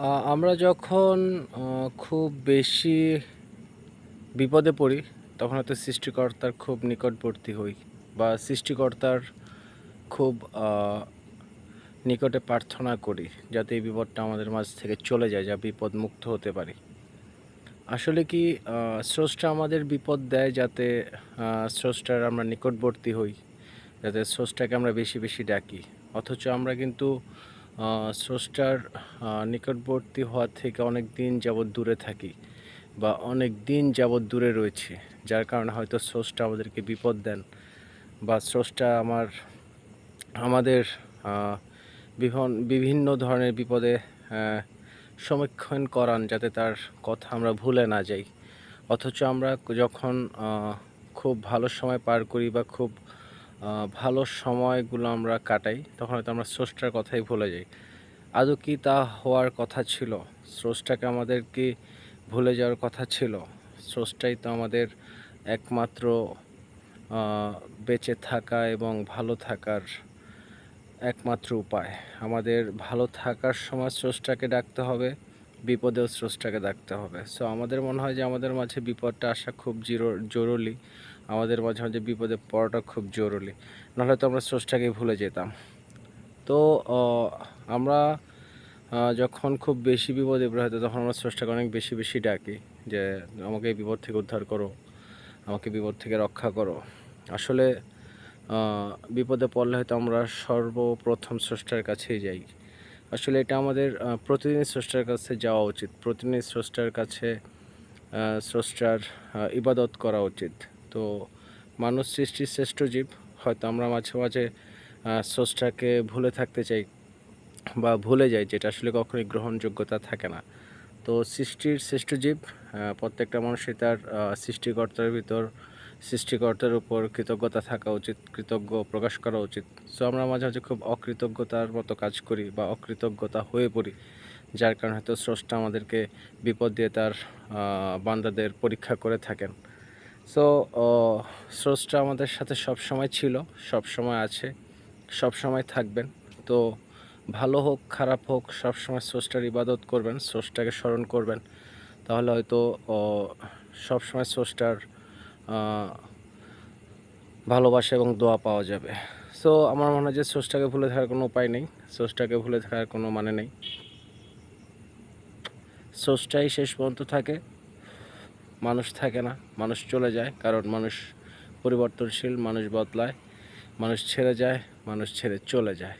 আমরা যখন খুব বেশি বিপদে পড়ি, তখন হয়তো সৃষ্টিকর্তার খুব নিকটবর্তী হই বা সৃষ্টিকর্তার খুব নিকটে প্রার্থনা করি, যাতে এই বিপদটা আমাদের মাঝ থেকে চলে যায়, যা বিপদ মুক্ত হতে পারি। আসলে কি স্রষ্টা আমাদের বিপদ দেয় যাতে স্রষ্টার আমরা নিকটবর্তী হই, যাতে স্রষ্টাকে আমরা বেশি, বেশি ডাকি। অথচ আমরা কিন্তু স্রষ্টার নিকটবর্তী হওয়া থেকে অনেক দিন যাবৎ দূরে থাকি বা অনেক দিন যাবৎ দূরে রয়েছি। যার কারণে হয়তো স্রষ্টা আমাদেরকে বিপদ দেন বা স্রষ্টা আমার, আমাদের বিভিন্ন ধরনের বিপদে সমীক্ষণ করান যাতে তার কথা আমরা ভুলে না যাই। অথচ আমরা যখন খুব ভালো সময় পার করি বা খুব ভালো সময়গুলো আমরা কাটাই, তখন হয়তো আমরা স্রষ্টার কথাই ভুলে যাই। আদৌ কি তা হওয়ার কথা ছিল? স্রষ্টাকে আমাদের কি ভুলে যাওয়ার কথা ছিল? স্রষ্টাই তো আমাদের একমাত্র বেঁচে থাকা এবং ভালো থাকার একমাত্র উপায়। আমাদের ভালো থাকার সময় স্রষ্টাকে ডাকতে হবে, বিপদেও স্রষ্টাকে ডাকতে হবে। সো আমাদের মনে হয় যে আমাদের মাঝে বিপদটা আসা খুব জিরো জরুরি। আমাদের মাঝে, মাঝে বিপদে পড়াটা খুব জরুরি। নাহলে তো আমরা স্রষ্টাকেই ভুলে যেতাম। তো আমরা যখন খুব বেশি বিপদে হয়তো তখন আমরা স্রষ্টাকে অনেক বেশি, বেশি ডাকি যে, "আমাকে এই বিপদ থেকে উদ্ধার করো, আমাকে বিপদ থেকে রক্ষা করো।" আসলে বিপদে পড়লে হয়তো আমরা সর্বপ্রথম স্রষ্টার কাছেই যাই। আসলে এটা আমাদের প্রতিদিন স্রষ্টার কাছে যাওয়া উচিত। প্রতিদিন স্রষ্টার কাছে স্রষ্টার ইবাদত করা উচিত। তো মানুষ সৃষ্টির শ্রেষ্ঠ জীব। হয়তো আমরা মাঝে, মাঝে স্রষ্টাকে ভুলে থাকতে চাই বা ভুলে যাই, যেটা আসলে কখনোই গ্রহণযোগ্যতা থাকে না। তো সৃষ্টির শ্রেষ্ঠ জীব প্রত্যেকটা মানুষই তার সৃষ্টিকর্তার ভিতর সৃষ্টিকর্তার উপর কৃতজ্ঞতা থাকা উচিত, কৃতজ্ঞ প্রকাশ করা উচিত। সো আমরা মাঝে, মাঝে খুব অকৃতজ্ঞতার মতো কাজ করি বা অকৃতজ্ঞতা হয়ে পড়ি। যার কারণে হয়তো স্রষ্টা আমাদেরকে বিপদ দিয়ে তার বান্দাদের পরীক্ষা করে থাকেন। সো স্রষ্টা আমাদের সাথে সবসময় ছিল, সবসময় আছে, সবসময় থাকবেন। তো ভালো হোক, খারাপ হোক, সবসময় স্রষ্টার ইবাদত করবেন, স্রষ্টাকে স্মরণ করবেন। তাহলে হয়তো অ সবসময় স্রষ্টার ভালোবাসা এবং দোয়া পাওয়া যাবে। সো আমার মনে হয় যে স্রষ্টাকে ভুলে থাকার কোনো উপায় নেই। স্রষ্টাকে ভুলে থাকার কোনো মানে নেই। স্রষ্টাই শেষ পর্যন্ত থাকে। মানুষ থাকে না, মানুষ চলে যায়। কারণ মানুষ পরিবর্তনশীল, মানুষ বদলায়, মানুষ ছেড়ে যায়, মানুষ ছেড়ে চলে যায়।